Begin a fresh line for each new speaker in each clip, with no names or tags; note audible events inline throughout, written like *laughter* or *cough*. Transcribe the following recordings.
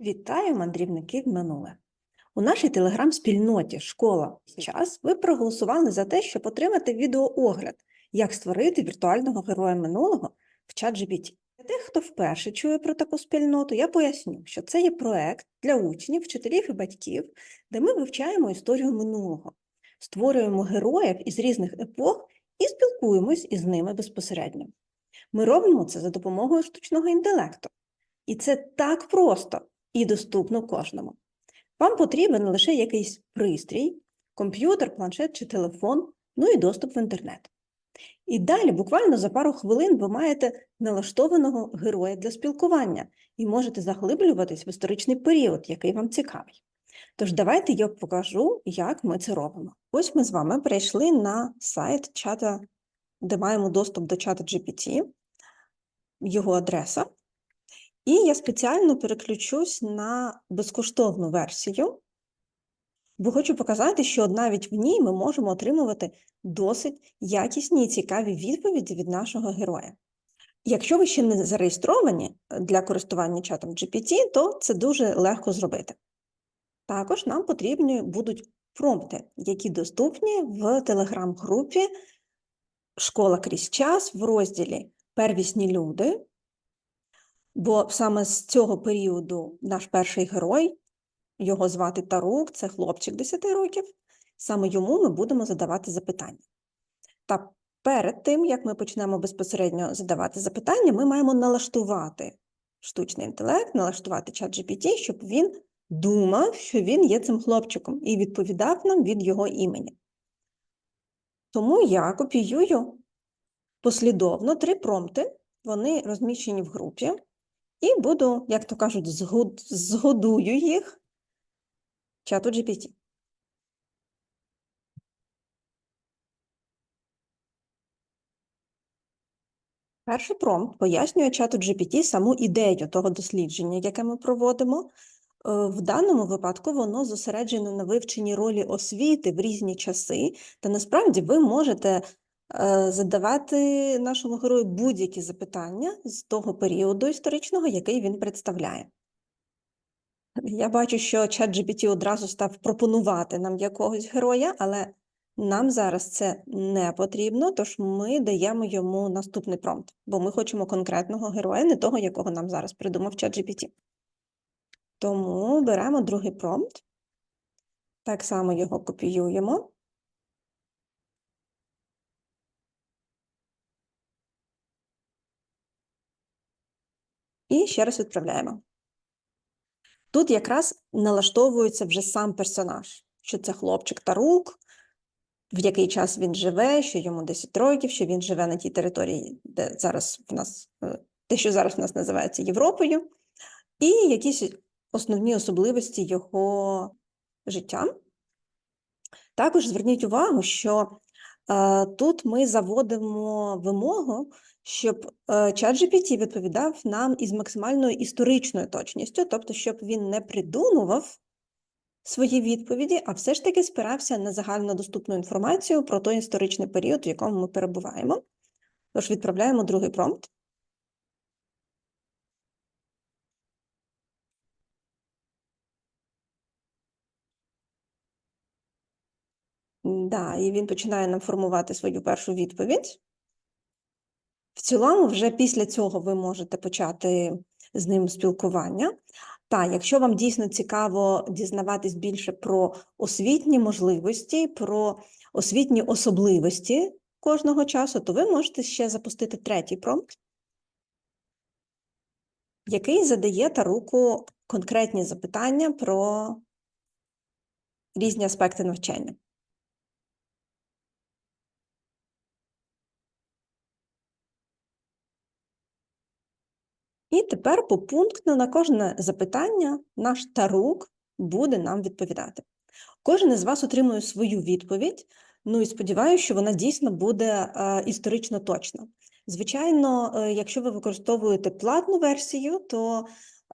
Вітаю мандрівники в минуле. У нашій телеграм-спільноті Школа час ви проголосували за те, щоб отримати відеоогляд, як створити віртуального героя минулого в чат GPT. Для тих, хто вперше чує про таку спільноту, я поясню, що це є проект для учнів, вчителів і батьків, де ми вивчаємо історію минулого, створюємо героїв із різних епох і спілкуємось із ними безпосередньо. Ми робимо це за допомогою штучного інтелекту. І це так просто і доступно кожному. Вам потрібен лише якийсь пристрій, комп'ютер, планшет чи телефон, ну і доступ в інтернет. І далі, буквально за пару хвилин, ви маєте налаштованого героя для спілкування і можете заглиблюватись в історичний період, який вам цікавий. Тож давайте я покажу, як ми це робимо. Ось ми з вами прийшли на сайт чата, де маємо доступ до чата GPT, його адреса. І я спеціально переключусь на безкоштовну версію, бо хочу показати, що навіть в ній ми можемо отримувати досить якісні і цікаві відповіді від нашого героя. Якщо ви ще не зареєстровані для користування чатом GPT, то це дуже легко зробити. Також нам потрібні будуть промпти, які доступні в телеграм-групі Школа крізь час в розділі Первісні люди. Бо саме з цього періоду наш перший герой, його звати Тарук, це хлопчик 10 років, саме йому ми будемо задавати запитання. Та перед тим, як ми почнемо безпосередньо задавати запитання, ми маємо налаштувати штучний інтелект, налаштувати чат GPT, щоб він думав, що він є цим хлопчиком, і відповідав нам від його імені. Тому я копіюю послідовно три промпти, вони розміщені в групі. І буду, як то кажуть, згод... згодую їх чату GPT. Перший промпт пояснює чату GPT саму ідею того дослідження, яке ми проводимо. Е, В даному випадку воно зосереджене на вивченні ролі освіти в різні часи, та насправді ви можете задавати нашому герою будь-які запитання з того періоду історичного, який він представляє. Я бачу, що чат GPT одразу став пропонувати нам якогось героя, але нам зараз це не потрібно, тож ми даємо йому наступний промпт, бо ми хочемо конкретного героя, не того, якого нам зараз придумав чат GPT. Тому беремо другий промпт, так само його копіюємо. І ще раз відправляємо. Тут якраз налаштовується вже сам персонаж, що це хлопчик Тарук, в який час він живе, що йому 10 років, що він живе на тій території, де зараз в нас, е, те, що зараз в нас називається Європою, і якісь основні особливості його життя. Також зверніть увагу, що е, тут ми заводимо вимогу, щоб е, чат відповідав нам із максимальною історичною точністю, тобто, щоб він не придумував свої відповіді, а все ж таки спирався на загальнодоступну інформацію про той історичний період, в якому ми перебуваємо. Тож відправляємо другий промпт. Да, і він починає нам формувати свою першу відповідь. Цілому, вже після цього ви можете почати з ним спілкування. Та, якщо вам дійсно цікаво дізнаватись більше про освітні можливості, про освітні особливості кожного часу, то ви можете ще запустити третій промпт, який задає Таруку конкретні запитання про різні аспекти навчання. І тепер попунктно на кожне запитання наш тарук буде нам відповідати. Кожен із вас отримує свою відповідь, ну і сподіваюся, що вона дійсно буде е, історично точна. Звичайно, е, якщо ви використовуєте платну версію, то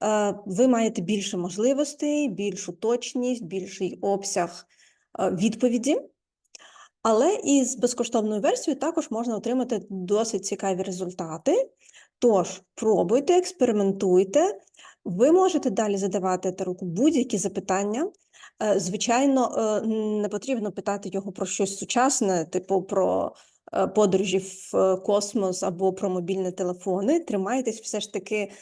е, ви маєте більше можливостей, більшу точність, більший обсяг відповіді. Але із безкоштовною версією також можна отримати досить цікаві результати. Тож, пробуйте, експериментуйте. Ви можете далі задавати Таруку будь-які запитання. Е, Звичайно, е, не потрібно питати його про щось сучасне, типу про е, подорожі в космос або про мобільні телефони. Тримайтесь все ж таки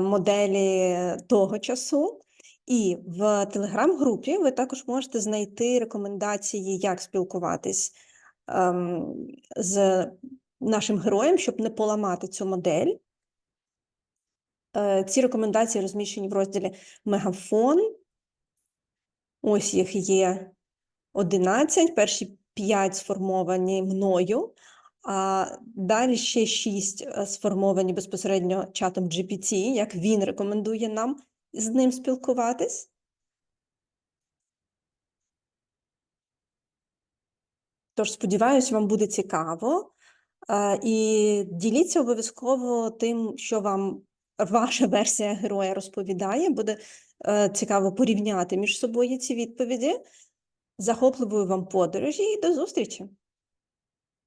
моделі того часу. І в телеграм-групі ви також можете знайти рекомендації, як спілкуватись ем, з нашим героєм, щоб не поламати цю модель. Е, Ці рекомендації розміщені в розділі Мегафон. Ось їх є 11, перші 5 сформовані мною, а далі ще 6 сформовані безпосередньо чатом GPT, як він рекомендує нам з ним спілкуватись. Тож, сподіваюся, вам буде цікаво. Е, І діліться обов'язково тим, що вам *laughs* ваша версія героя розповідає. Буде е, цікаво порівняти між собою ці відповіді. Захопливої вам подорожі і до зустрічі!